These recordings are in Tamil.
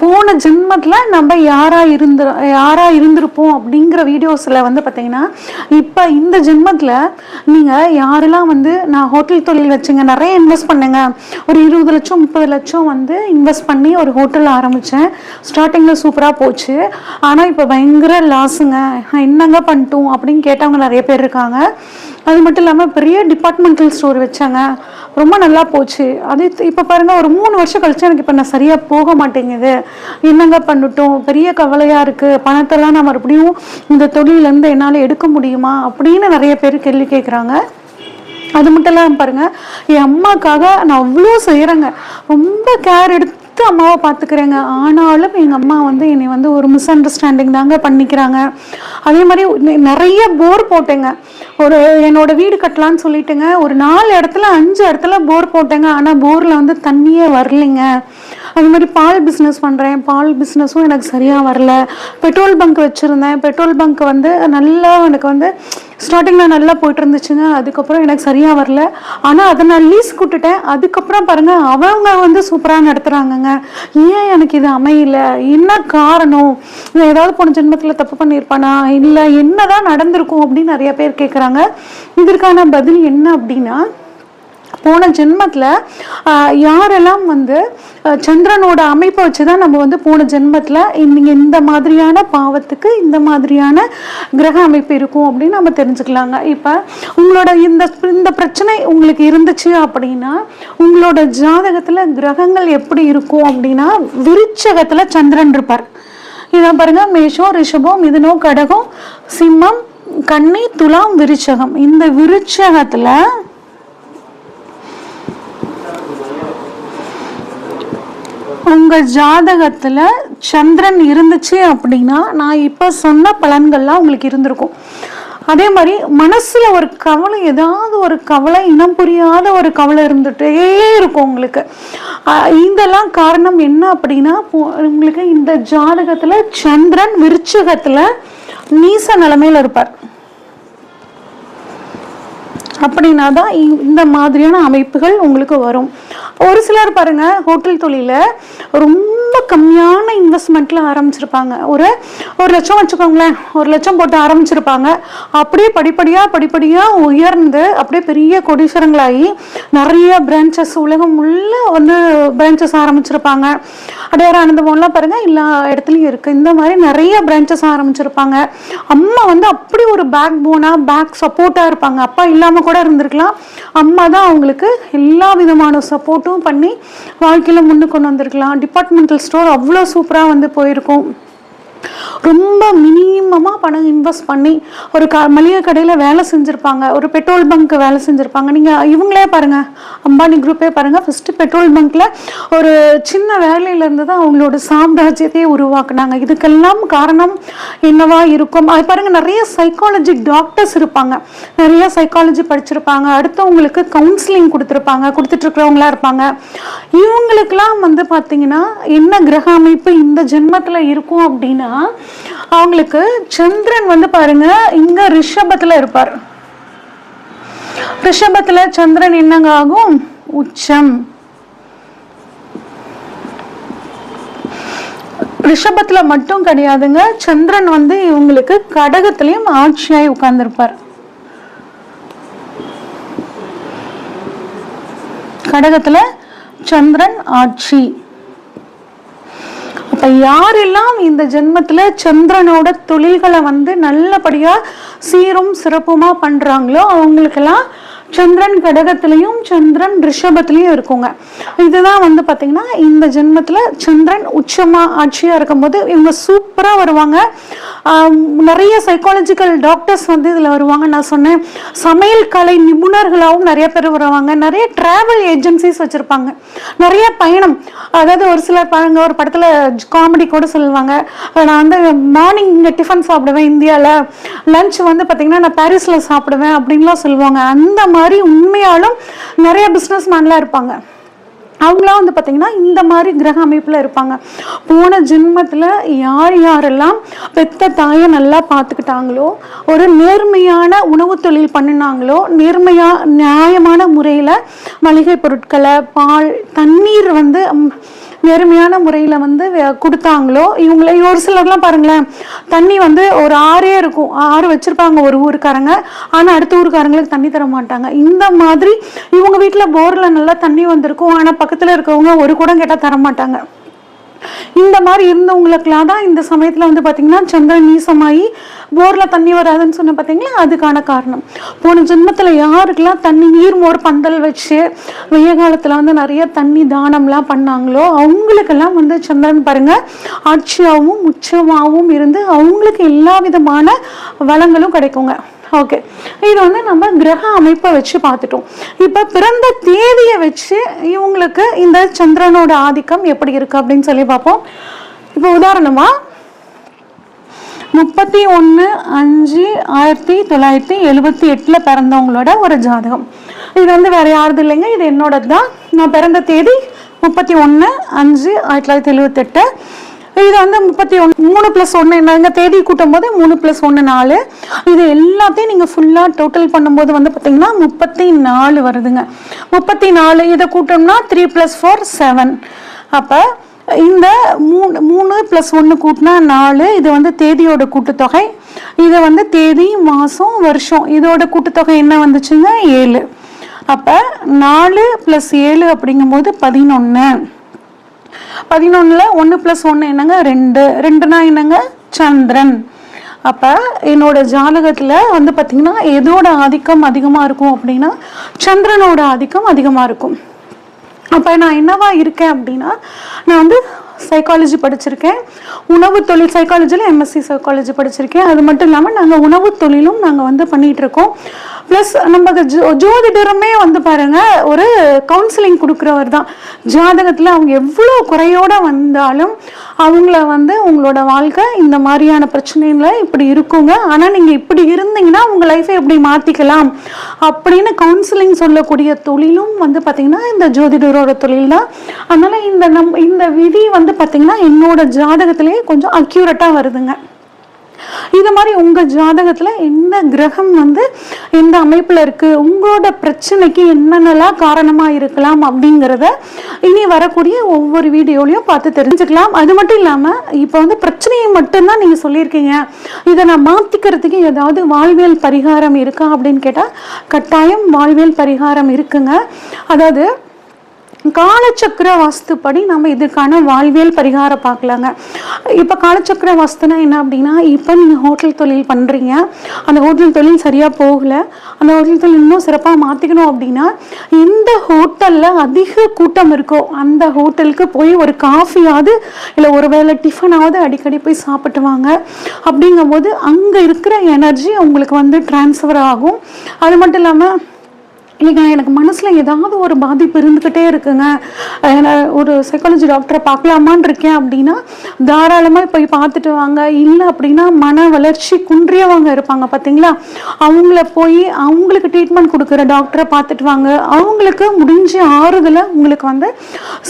போன ஜென்மத்தில் நம்ம யாராக இருந்து யாராக இருந்திருப்போம் அப்படிங்கிற வீடியோஸில் வந்து பார்த்தீங்கன்னா இப்போ இந்த ஜென்மத்தில் நீங்கள் யாரெல்லாம் வந்து நான் ஹோட்டல் தொழில் வச்சுங்க நிறைய இன்வெஸ்ட் பண்ணுங்க. ஒரு இருபது லட்சம் முப்பது லட்சம் வந்து இன்வெஸ்ட் பண்ணி ஒரு ஹோட்டல் ஆரம்பித்தேன் ஸ்டார்டிங்கில் சூப்பராக போச்சு. ஆனால் இப்போ பயங்கர லாஸுங்க. என்னங்க பண்ணிட்டோம் அப்படின்னு கேட்டவங்க நிறைய பேர் இருக்காங்க. அது மட்டும் இல்லாமல் பெரிய டிபார்ட்மெண்டல் ஸ்டோர் வச்சாங்க. ரொம்ப நல்லா போச்சு. அது இப்போ பாருங்கள் ஒரு மூணு வருஷம் கழிச்சு எனக்கு இப்போ நான் சரியாக போக மாட்டேங்குது. என்னங்க பண்ணட்டும்? பெரிய கவலையாக இருக்குது பணத்தெல்லாம் நான் மறுபடியும் இந்த தொழிலேருந்து என்னால் எடுக்க முடியுமா? அப்படின்னு நிறைய பேர் கேள்வி கேட்குறாங்க அது மட்டும் இல்லாமல் பாருங்கள் என் அம்மாக்காக நான் அவ்வளோ செய்கிறேங்க ரொம்ப கேர் எடுத்து அம்மாவை பார்த்துக்கிறேங்க. ஆனாலும் எங்கள் அம்மா வந்து என்னை வந்து ஒரு மிஸ் அண்டர்ஸ்டாண்டிங் தாங்க பண்ணிக்கிறாங்க. அதே மாதிரி நிறைய போர் போட்டேங்க. ஒரு என்னோட வீடு கட்டலான்னு சொல்லிட்டுங்க ஒரு நாலு இடத்துல அஞ்சு இடத்துல போர் போட்டேங்க. ஆனால் போரில் வந்து தண்ணியே வரலைங்க. அது மாதிரி பால் பிஸ்னஸ் பண்ணுறேன் பால் பிஸ்னஸும் எனக்கு சரியாக வரல. பெட்ரோல் பங்க் வச்சுருந்தேன். பெட்ரோல் பங்க் வந்து நல்லா எனக்கு வந்து ஸ்டார்டிங்கில் நல்லா போயிட்டு இருந்துச்சுங்க அதுக்கப்புறம் எனக்கு சரியாக வரல. ஆனால் அதை நான் லீஸ் கூட்டுட்டேன். அதுக்கப்புறம் பாருங்கள் அவங்க வந்து சூப்பராக நடத்துகிறாங்கங்க ஏன் எனக்கு இது அமையல? என்ன காரணம்? ஏதாவது போன ஜென்மத்தில் தப்பு பண்ணியிருப்பானா? இல்லை என்னதான் நடந்திருக்கும் அப்படின்னு நிறைய பேர் கேட்குறாங்க இதற்கான பதில் என்ன அப்படின்னா போன ஜென்மத்தில் யாரெல்லாம் வந்து சந்திரனோட அமைப்பை வச்சு தான் நம்ம வந்து போன ஜென்மத்தில் நீங்கள் இந்த மாதிரியான பாவத்துக்கு இந்த மாதிரியான கிரக அமைப்பு இருக்கும் அப்படின்னு நம்ம தெரிஞ்சுக்கலாங்க. இப்போ உங்களோட இந்த இந்த பிரச்சனை உங்களுக்கு இருந்துச்சு அப்படின்னா உங்களோட ஜாதகத்தில் கிரகங்கள் எப்படி இருக்கும் அப்படின்னா விருச்சகத்தில் சந்திரன் இருப்பார். இதான் பாருங்க மேஷம் ரிஷபம் மிதுனம் கடகம் சிம்மம் கன்னி துலாம் விருச்சகம். இந்த விருச்சகத்தில் உங்கள் ஜாதகத்தில் சந்திரன் இருந்துச்சு அப்படின்னா நான் இப்போ சொன்ன பலன்கள்லாம் உங்களுக்கு இருந்திருக்கும். அதே மாதிரி மனசில் ஒரு கவலை ஏதாவது ஒரு கவலை இனம் புரியாத ஒரு கவலை இருந்துகிட்டே இருக்கும் உங்களுக்கு. இதெல்லாம் காரணம் என்ன அப்படின்னா உங்களுக்கு இந்த ஜாதகத்தில் சந்திரன் விருச்சகத்தில் நீச நிலைமையில இருப்பார். அப்படின்னா தான் இந்த மாதிரியான அமைப்புகள் உங்களுக்கு வரும். ஒரு சிலர் பாருங்க ஹோட்டல் தொழில ரொம்ப கம்மியான இன்வெஸ்ட்மெண்ட்ல ஆரம்பிச்சிருப்பாங்க. ஒரு ஒரு லட்சம் வச்சுக்கோங்களேன் ஒரு லட்சம் போட்டு ஆரம்பிச்சிருப்பாங்க. அப்படியே படிப்படியா படிப்படியா உயர்ந்து அப்படியே பெரிய கொடீஸ்வரங்களாகி நிறைய பிரான்ச்சஸ் உலகம் உள்ள வந்து பிரான்ச்சஸ் ஆரம்பிச்சிருப்பாங்க. அடையாறு ஆனந்தமோலாம் பாருங்க எல்லா இடத்துலையும் இருக்கு. இந்த மாதிரி நிறைய பிரான்ச்சஸ் ஆரம்பிச்சிருப்பாங்க. அம்மா வந்து அப்படி ஒரு பேக் போனா பேக் சப்போர்ட்டா இருப்பாங்க. அப்பா இல்லாம கூட இருந்திருக்கலாம். அம்மா தான் அவங்களுக்கு எல்லா விதமான சப்போர்ட்டும் பண்ணி வாழ்க்கையில் முன்னுக்கு கொண்டு வந்திருக்கலாம். டிபார்ட்மெண்டல் ஸ்டோர் அவ்வளோ சூப்பரா வந்து போயிருக்கும். ரொம்ப மினிமமாக பணம் இன்வெஸ்ட் பண்ணி ஒரு க மளிகை கடையில் வேலை செஞ்சுருப்பாங்க. ஒரு பெட்ரோல் பங்க்கு வேலை செஞ்சுருப்பாங்க. நீங்கள் இவங்களே பாருங்கள் அம்பானி குரூப்பே பாருங்கள் ஃபஸ்ட்டு பெட்ரோல் பங்க்கில் ஒரு சின்ன வேலையிலேருந்து தான் அவங்களோட சாம்ராஜ்யத்தையே உருவாக்குனாங்க. இதுக்கெல்லாம் காரணம் என்னவா இருக்கும்? அது பாருங்கள் நிறைய சைக்காலஜி டாக்டர்ஸ் இருப்பாங்க. நிறைய சைக்காலஜி படிச்சிருப்பாங்க. அடுத்தவங்களுக்கு கவுன்சிலிங் கொடுத்துருப்பாங்க. கொடுத்துட்ருக்கிறவங்களா இருப்பாங்க. இவங்களுக்கெல்லாம் வந்து பார்த்தீங்கன்னா என்ன கிரக அமைப்பு இந்த ஜென்மத்தில் இருக்கும் அப்படின்னா அவங்களுக்கு சந்திரன் வந்து பாருங்க இங்க ரிஷபத்துல இருப்பார். ரிஷபத்துல சந்திரன் என்னங்க ஆகும்? உச்சம். ரிஷபத்துல மட்டும் கிடையாதுங்க சந்திரன் வந்து இவங்களுக்கு கடகத்திலையும் ஆட்சியாய் உட்கார்ந்துருப்பார். கடகத்துல சந்திரன் ஆட்சி. அப்ப யாரெல்லாம் இந்த ஜென்மத்துல சந்திரனோட தொழில்களை வந்து நல்லபடியா சீரும் சிறப்புமா பண்றாங்களோ அவங்களுக்கெல்லாம் சந்திரன் கடகத்திலையும் சந்திரன் ரிஷபத்திலையும் இருக்குங்க. இதுதான் வந்து பார்த்தீங்கன்னா இந்த ஜென்மத்தில் சந்திரன் உச்சமா ஆட்சியா இருக்கும்போது இவங்க சூப்பராக வருவாங்க. நிறைய சைக்காலஜிக்கல் டாக்டர்ஸ் வந்து இதில் வருவாங்க. நான் சொன்னேன் சமையல் கலை நிபுணர்களாகவும் நிறைய பேர் வருவாங்க. நிறைய டிராவல் ஏஜென்சிஸ் வச்சுருப்பாங்க. நிறைய பயணம் அதாவது ஒரு சிலர் பாருங்க ஒரு படத்தில் காமெடி கூட சொல்லுவாங்க. நான் வந்து மார்னிங் இங்கே டிஃபன் சாப்பிடுவேன் இந்தியாவில் லஞ்ச் வந்து பார்த்தீங்கன்னா நான் பாரிஸில் சாப்பிடுவேன் அப்படின்லாம் சொல்லுவாங்க. அந்த மாதிரி உண்மையாலும் நிறைய பிஸ்னஸ் மேன்லாம் இருப்பாங்க. அவங்களாம் வந்து பார்த்தீங்கன்னா இந்த மாதிரி கிரக அமைப்பில் இருப்பாங்க. போன ஜென்மத்தில் யார் யாரெல்லாம் பெத்த தாயை நல்லா பார்த்துக்கிட்டாங்களோ ஒரு நேர்மையான உணவு தொழில் பண்ணினாங்களோ நேர்மையாக நியாயமான முறையில் மளிகை பொருட்களை பால் தண்ணீர் வந்து நேர்மையான முறையில் வந்து கொடுத்தாங்களோ இவங்கள ஒரு சிலர்லாம் பாருங்களேன் தண்ணி வந்து ஒரு ஆறே இருக்கும். ஆறு வச்சுருப்பாங்க ஒரு ஊருக்காரங்க. ஆனால் அடுத்த ஊருக்காரங்களுக்கு தண்ணி தர மாட்டாங்க. இந்த மாதிரி இவங்க வீட்டில் போரில் நல்லா தண்ணி வந்திருக்கும். ஆனால் பக்கத்தில் இருக்கவங்க ஒரு குடம் கேட்டால் தர மாட்டாங்க. இந்த மாதிரி இருந்தவங்களுக்குலாம் தான் இந்த சமயத்தில் வந்து பார்த்திங்கன்னா சந்திரன் நீசமாகி போரில் தண்ணி வராதுன்னு சொன்ன பார்த்தீங்களா அதுக்கான காரணம். போன ஜென்மத்தில் யாருக்கெல்லாம் தண்ணி நீர் மோர் பந்தல் வச்சு வெய்ய காலத்தில் வந்து நிறைய தண்ணி தானம்லாம் பண்ணாங்களோ அவங்களுக்கெல்லாம் வந்து சந்திரன் பாருங்க ஆட்சியாகவும் உச்சமாகவும் இருந்து அவங்களுக்கு எல்லா விதமான வளங்களும் கிடைக்குங்க. ஓகே இது வந்து நம்ம கிரக அமைப்பை வச்சு பார்த்துட்டோம். இப்போ பிறந்த தேதியை வச்சு இவங்களுக்கு இந்த சந்திரனோட ஆதிக்கம் எப்படி இருக்கு அப்படின்னு சொல்லி பார்ப்போம். இப்போ உதாரணமா முப்பத்தி ஒன்று அஞ்சு ஆயிரத்தி தொள்ளாயிரத்தி எழுபத்தி எட்டில் பிறந்தவங்களோட ஒரு ஜாதகம். இது வந்து வேற யாருது இல்லைங்க இது என்னோடது தான் நான் பிறந்த தேதி முப்பத்தி ஒன்று அஞ்சு ஆயிரத்தி தொள்ளாயிரத்தி எழுபத்தெட்டு இது வந்து முப்பத்தி ஒன்று மூணு ப்ளஸ் ஒன்று என்னங்க? தேதி கூட்டும் போது மூணு ப்ளஸ் ஒன்று நாலு. இது எல்லாத்தையும் நீங்கள் ஃபுல்லாக டோட்டல் பண்ணும்போது வந்து பார்த்தீங்கன்னா முப்பத்தி நாலு வருதுங்க. முப்பத்தி நாலு இதை கூட்டோம்னா த்ரீ ப்ளஸ் ஃபோர் செவன் அப்போ இந்த மூணு மூணு ப்ளஸ் ஒன்று கூட்டினா நாலு. இது வந்து தேதியோட கூட்டுத்தொகை. இது வந்து தேதி மாதம் வருஷம். இதோட கூட்டுத்தொகை என்ன வந்துச்சுங்க? ஏழு. அப்போ நாலு ப்ளஸ் ஏழு அப்படிங்கும்போது பதினொன்று பதினொன்றில் ஒன்று ப்ளஸ் ஒன்று என்னங்க? ரெண்டு. ரெண்டுனா என்னங்க? சந்திரன். அப்போ என்னோட ஜாதகத்தில் வந்து பார்த்திங்கன்னா எதோட ஆதிக்கம் அதிகமாக இருக்கும் அப்படின்னா சந்திரனோட ஆதிக்கம் அதிகமாக இருக்கும். அப்போ நான் என்னவா இருக்கேன் அப்படின்னா நான் வந்து சைக்காலஜி படிச்சிருக்கேன். உணவு தொழில் சைக்காலஜியில் எம்எஸ்சி சைக்காலஜி படிச்சிருக்கேன். அது மட்டும் இல்லாமல் நாங்கள் உணவு தொழிலும் நாங்கள் வந்து பண்ணிட்டு இருக்கோம். ப்ளஸ் நம்ம ஜோ ஜோதிடருமே வந்து பாருங்க ஒரு கவுன்சிலிங் கொடுக்குறவர் தான். ஜாதகத்தில் அவங்க எவ்வளோ குறையோடு வந்தாலும் அவங்கள வந்து உங்களோட வாழ்க்கை இந்த மாதிரியான பிரச்சனையில் இப்படி இருக்குங்க. ஆனால் நீங்கள் இப்படி இருந்தீங்கன்னா உங்கள் லைஃப்பை எப்படி மாற்றிக்கலாம் அப்படின்னு கவுன்சிலிங் சொல்லக்கூடிய தொழிலும் வந்து பார்த்திங்கன்னா இந்த ஜோதிடரோட தொழில் தான். அதனால் இந்த நம் இந்த விதி வந்து பார்த்திங்கன்னா என்னோட ஜாதகத்திலேயே கொஞ்சம் அக்யூரேட்டாக வருதுங்க. இது மாதிரி உங்க ஜாதகத்துல என்ன கிரகம் வந்து எந்த அமைப்புல இருக்கு? உங்களோட பிரச்சனைக்கு என்னென்னலாம் காரணமா இருக்கலாம் அப்படிங்கிறத இனி வரக்கூடிய ஒவ்வொரு வீடியோலையும் பார்த்து தெரிஞ்சுக்கலாம். அது மட்டும் இல்லாம இப்போ வந்து பிரச்சனையை மட்டும்தான் நீங்க சொல்லியிருக்கீங்க. இதை நான் மாத்திக்கிறதுக்கு ஏதாவது வாழ்வியல் பரிகாரம் இருக்கா அப்படின்னு கேட்டா கட்டாயம் வாழ்வியல் பரிகாரம் இருக்குங்க. அதாவது காலச்சக்கர வாஸ்துப்படி நம்ம இதுக்கான வாழ்வியல் பரிகாரம் பார்க்கலாங்க. இப்போ காலச்சக்கர வாஸ்துனா என்ன அப்படின்னா இப்போ நீங்கள் ஹோட்டல் தொழில் பண்ணுறீங்க அந்த ஹோட்டல் தொழில் சரியாக போகல. அந்த ஹோட்டல் தொழில் இன்னும் சிறப்பாக மாற்றிக்கணும் அப்படின்னா எந்த ஹோட்டலில் அதிக கூட்டம் இருக்கோ அந்த ஹோட்டலுக்கு போய் ஒரு காஃபியாவது இல்லை ஒரு வேளை டிஃபனாவது அடிக்கடி போய் சாப்பிட்டு வாங்க. அப்படிங்கும்போது அங்கே இருக்கிற எனர்ஜி உங்களுக்கு வந்து ட்ரான்ஸ்ஃபர் ஆகும். அது மட்டும் இல்லாமல் இல்லைங்க எனக்கு மனசில் ஏதாவது ஒரு பாதிப்பு இருந்துக்கிட்டே இருக்குங்க. ஒரு சைக்காலஜி டாக்டரை பார்க்கலாமான்னு இருக்கேன் அப்படின்னா தாராளமாக போய் பார்த்துட்டு வாங்க. இல்லை அப்படின்னா மன வளர்ச்சி குன்றியவங்க இருப்பாங்க பார்த்தீங்களா அவங்கள போய் அவங்களுக்கு ட்ரீட்மெண்ட் கொடுக்குற டாக்டரை பார்த்துட்டு வாங்க. அவங்களுக்கு முடிஞ்ச ஆறுதலை உங்களுக்கு வந்து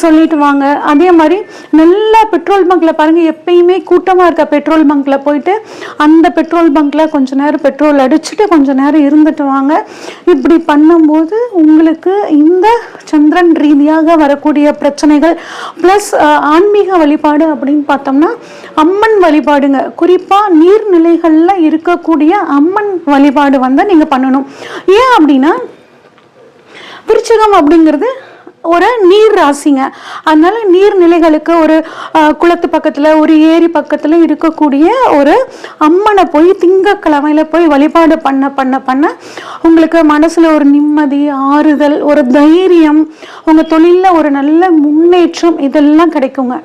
சொல்லிட்டு வாங்க. அதே மாதிரி நல்ல பெட்ரோல் பங்க்கில் பாருங்கள் எப்பயுமே கூட்டமாக இருக்க பெட்ரோல் பங்க்கில் போயிட்டு அந்த பெட்ரோல் பங்க்கில் கொஞ்ச நேரம் பெட்ரோல் அடிச்சுட்டு கொஞ்சம் நேரம் இருந்துட்டு வாங்க. இப்படி பண்ணும்போது உங்களுக்கு இந்த சந்திரன் ரீதியாக வரக்கூடிய பிரச்சனைகள் ப்ளஸ் ஆன்மீக வழிபாடு அப்படின்னு பார்த்தோம்னா அம்மன் வழிபாடுங்க. குறிப்பாக நீர்நிலைகளில் இருக்கக்கூடிய அம்மன் வழிபாடு வந்து நீங்கள் பண்ணணும். ஏன் அப்படின்னா விருச்சகம் அப்படிங்கிறது ஒரு நீர் ராசிங்க. அதனால நீர்நிலைகளுக்கு ஒரு அஹ், குளத்து பக்கத்தில் ஒரு ஏரி பக்கத்தில் இருக்கக்கூடிய ஒரு அம்மனை போய் திங்கக்கிழமையில் போய் வழிபாடு பண்ண பண்ண பண்ண உங்களுக்கு மனசில் ஒரு நிம்மதி ஆறுதல் ஒரு தைரியம் உங்கள் தொழிலில் ஒரு நல்ல முன்னேற்றம் இதெல்லாம் கிடைக்குங்க.